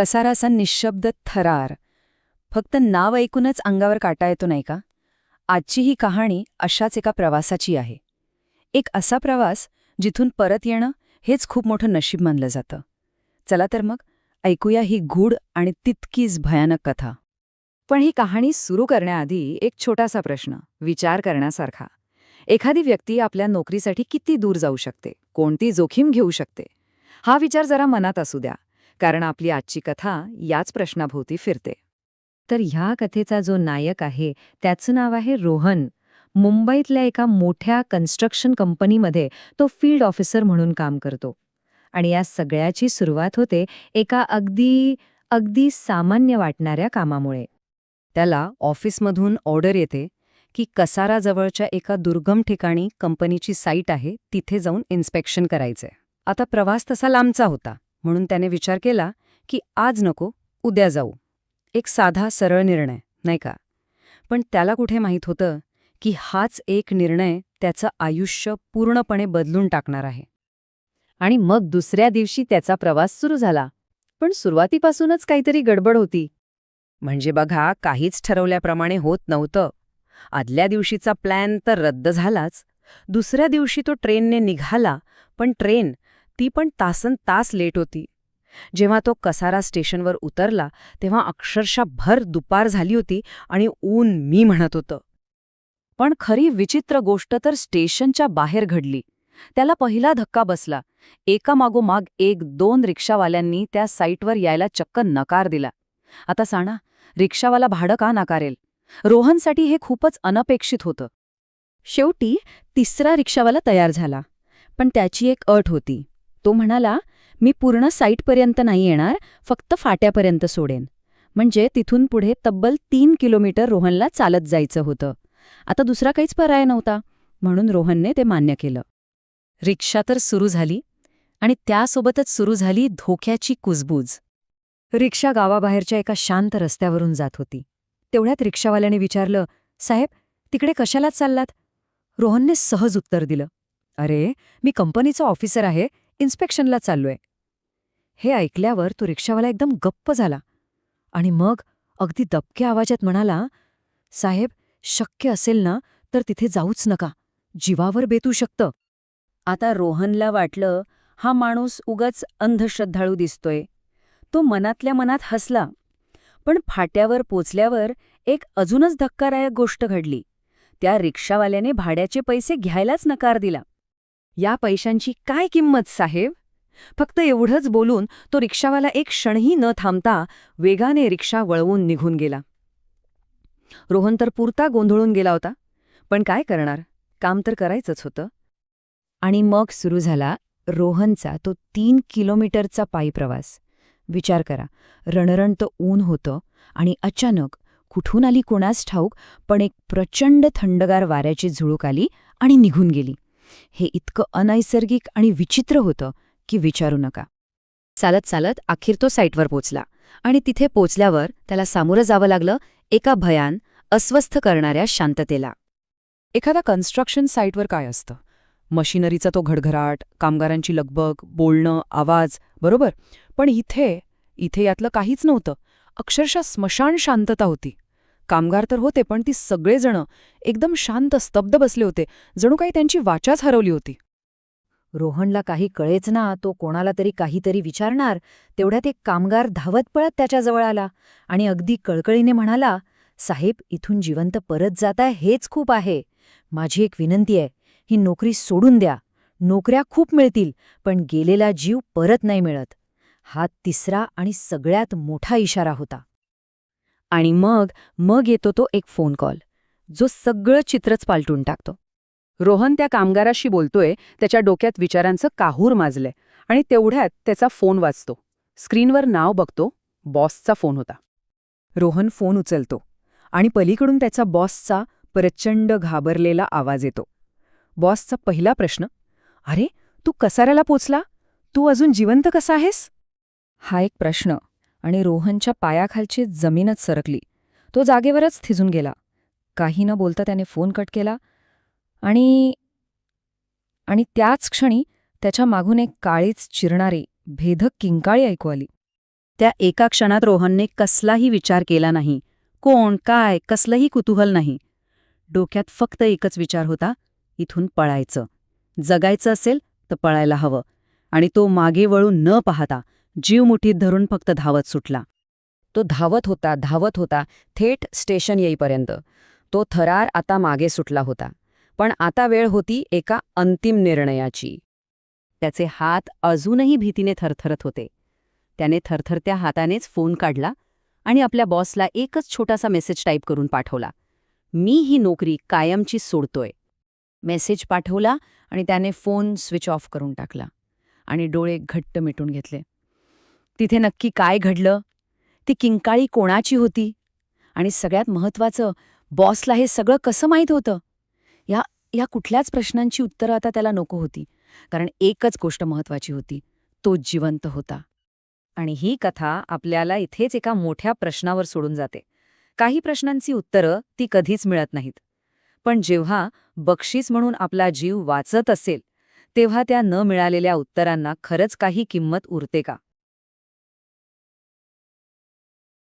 कसारासा निशब्द थरार. फक्त नाव ऐकूनच अंगावर काटा येतो नाही का? आजची ही कहाणी अशाच एका प्रवासाची आहे. एक असा प्रवास जिथून परत येणं हेच खूप मोठं नशीब मानलं जातं. चला तर मग ऐकूया ही गूढ आणि तितकीच भयानक कथा. पण ही कहाणी सुरू करण्याआधी एक छोटासा प्रश्न विचार करण्यासारखा. एखादी व्यक्ती आपल्या नोकरीसाठी किती दूर जाऊ शकते? कोणती जोखीम घेऊ शकते? हा विचार जरा मनात असू द्या. कारण आपली आजची कथा याच प्रश्नाभोवती फिरते. तर ह्या कथेचा जो नायक आहे त्याचं नाव आहे रोहन. मुंबईतल्या एका मोठ्या कन्स्ट्रक्शन कंपनीमध्ये तो फील्ड ऑफिसर म्हणून काम करतो. आणि या सगळ्याची सुरुवात होते एका अगदी अगदी सामान्य वाटणाऱ्या कामामुळे. त्याला ऑफिसमधून ऑर्डर येते की कसाराजवळच्या एका दुर्गम ठिकाणी कंपनीची साईट आहे तिथे जाऊन इन्स्पेक्शन करायचंय. आता प्रवास तसा लांबचा होता. म्हणून त्याने विचार केला की आज नको उद्या जाऊ. एक साधा सरळ निर्णय नाही का? पण त्याला कुठे माहीत होतं की हाच एक निर्णय त्याचं आयुष्य पूर्णपणे बदलून टाकणार आहे. आणि मग दुसऱ्या दिवशी त्याचा प्रवास सुरू झाला. पण सुरुवातीपासूनच काहीतरी गडबड होती. म्हणजे बघा काहीच ठरवल्याप्रमाणे होत नव्हतं. आदल्या दिवशीचा प्लॅन तर रद्द झालाच. दुसऱ्या दिवशी तो ट्रेनने निघाला पण ट्रेन ती पण तासन तास लेट होती. जेव्हा तो कसारा स्टेशनवर उतरला तेव्हा अक्षरशः भर दुपार झाली होती आणि ऊन मी म्हणत होतं. पण खरी विचित्र गोष्ट तर स्टेशनच्या बाहेर घडली. त्याला पहिला धक्का बसला. एकामागोमाग एक दोन रिक्षावाल्यांनी त्या साईटवर यायला चक्क नकार दिला. आता सांगा रिक्षावाला भाडं का नाकारेल? रोहनसाठी हे खूपच अनपेक्षित होतं. शेवटी तिसरा रिक्षावाला तयार झाला. पण त्याची एक अट होती. तो म्हणाला मी पूर्ण साईटपर्यंत नाही येणार फक्त फाट्यापर्यंत सोडेन. म्हणजे तिथून पुढे तब्बल तीन किलोमीटर रोहनला चालत जायचं होतं. आता दुसरा काहीच पर्याय नव्हता म्हणून रोहनने ते मान्य केलं. रिक्षा तर सुरू झाली आणि त्यासोबतच सुरू झाली धोक्याची कुजबूज. रिक्षा गावाबाहेरच्या एका शांत रस्त्यावरून जात होती. तेवढ्यात रिक्षावाल्याने विचारलं साहेब तिकडे कशाला चाललात? रोहनने सहज उत्तर दिलं अरे मी कंपनीचा ऑफिसर आहे इन्स्पेक्शनला चाललोय. हे ऐकल्यावर तो रिक्षावाला एकदम गप्प झाला आणि मग अगदी दबक्या आवाजात म्हणाला साहेब शक्य असेल ना तर तिथे जाऊच नका. जीवावर बेतू शकतं. आता रोहनला वाटलं हा माणूस उगाच अंधश्रद्धाळू दिसतोय. तो मनातल्या मनात हसला पण फाट्यावर पोचल्यावर एक अजूनच धक्कादायक गोष्ट घडली. त्या रिक्षावाल्याने भाड्याचे पैसे घ्यायलाच नकार दिला. या पैशांची काय किंमत साहेब? फक्त एवढंच बोलून तो रिक्षावाला एक क्षणही न थांबता वेगाने रिक्षा वळवून निघून गेला. रोहन तर पुरता गोंधळून गेला होता. पण काय करणार? काम तर करायचंच होतं. आणि मग सुरू झाला रोहनचा तो तीन किलोमीटरचा पायी प्रवास. विचार करा रणरणतं ऊन होतं आणि अचानक कुठून आली कोणास ठाऊक पण एक प्रचंड थंडगार वाऱ्याची झुळूक आली आणि निघून गेली. हे इतकं अनैसर्गिक आणि विचित्र होतं की विचारू नका. चालत चालत अखेर तो साईटवर पोचला आणि तिथे पोचल्यावर त्याला सामोरं जावं लागलं एका भयान अस्वस्थ करणाऱ्या शांततेला. एखादा कन्स्ट्रक्शन साईटवर काय असतं? मशिनरीचा तो घडघराट कामगारांची लगबग बोलणं आवाज बरोबर? पण इथे इथे यातलं काहीच नव्हतं. अक्षरशः स्मशान शांतता होती. कामगार तर होते पण ती सगळेजण एकदम शांत स्तब्ध बसले होते. जणू काही त्यांची वाचाच हरवली होती. रोहनला काही कळेच ना तो कोणाला तरी काहीतरी विचारणार. तेवढ्यात एक कामगार धावत पळत त्याच्याजवळ आला आणि अगदी कळकळीने म्हणाला साहेब इथून जिवंत परत जाताय हेच खूप आहे. माझी एक विनंती आहे ही नोकरी सोडून द्या. नोकऱ्या खूप मिळतील पण गेलेला जीव परत नाही मिळत. हा तिसरा आणि सगळ्यात मोठा इशारा होता. आणि मग मग येतो तो एक फोन कॉल जो सगळं चित्रच पालटून टाकतो. रोहन त्या कामगाराशी बोलतोय त्याच्या डोक्यात विचारांचं काहूर माजलंय आणि तेवढ्यात त्याचा फोन वाचतो स्क्रीनवर नाव बघतो बॉसचा फोन होता. रोहन फोन उचलतो आणि पलीकडून त्याचा बॉसचा प्रचंड घाबरलेला आवाज येतो. बॉसचा पहिला प्रश्न अरे तू कसाऱ्याला पोचला? तू अजून जिवंत कसा आहेस? हा एक प्रश्न आणि रोहनच्या पायाखालची जमीनच सरकली. तो जागेवरच थिजून गेला. काही न बोलता त्याने फोन कट केला आणि आणि त्याच क्षणी त्याच्या मागून एक काळीच चिरणारी भेदक किंकाळी ऐकू आली. त्या एका क्षणात रोहनने कसलाही विचार केला नाही. कोण काय कसलंही कुतूहल नाही. डोक्यात फक्त एकच विचार होता इथून पळायचं. जगायचं असेल तर पळायला हवं. आणि तो मागे वळून न पाहता जीव मुठीत धरून फक्त धावत सुटला. तो धावत होता धावत होता थेट स्टेशन येईपर्यंत. तो थरार आता मागे सुटला होता. पण आता वेळ होती एका अंतिम निर्णयाची. त्याचे हात अजूनही भीतीने थरथरत होते. त्याने थरथरत्या हातानेच फोन काढला आणि आपल्या बॉसला एकच छोटासा मेसेज टाईप करून पाठवला. मी ही नोकरी कायमची सोडतोय. मेसेज पाठवला आणि त्याने फोन स्विच ऑफ करून टाकला आणि डोळे घट्ट मिटून घेतले. तिथे नक्की काय घडलं? ती किंकाळी कोणाची होती? आणि सगळ्यात महत्वाचं बॉसला हे सगळं कसं माहीत होतं? या या कुठल्याच प्रश्नांची उत्तरं आता त्याला नको होती. कारण एकच गोष्ट महत्वाची होती. तो जिवंत होता. आणि ही कथा आपल्याला इथेच एका मोठ्या प्रश्नावर सोडून जाते. काही प्रश्नांची उत्तरं ती कधीच मिळत नाहीत. पण जेव्हा बक्षीस म्हणून आपला जीव वाचत असेल तेव्हा त्या न मिळालेल्या उत्तरांना खरंच काही किंमत उरते का?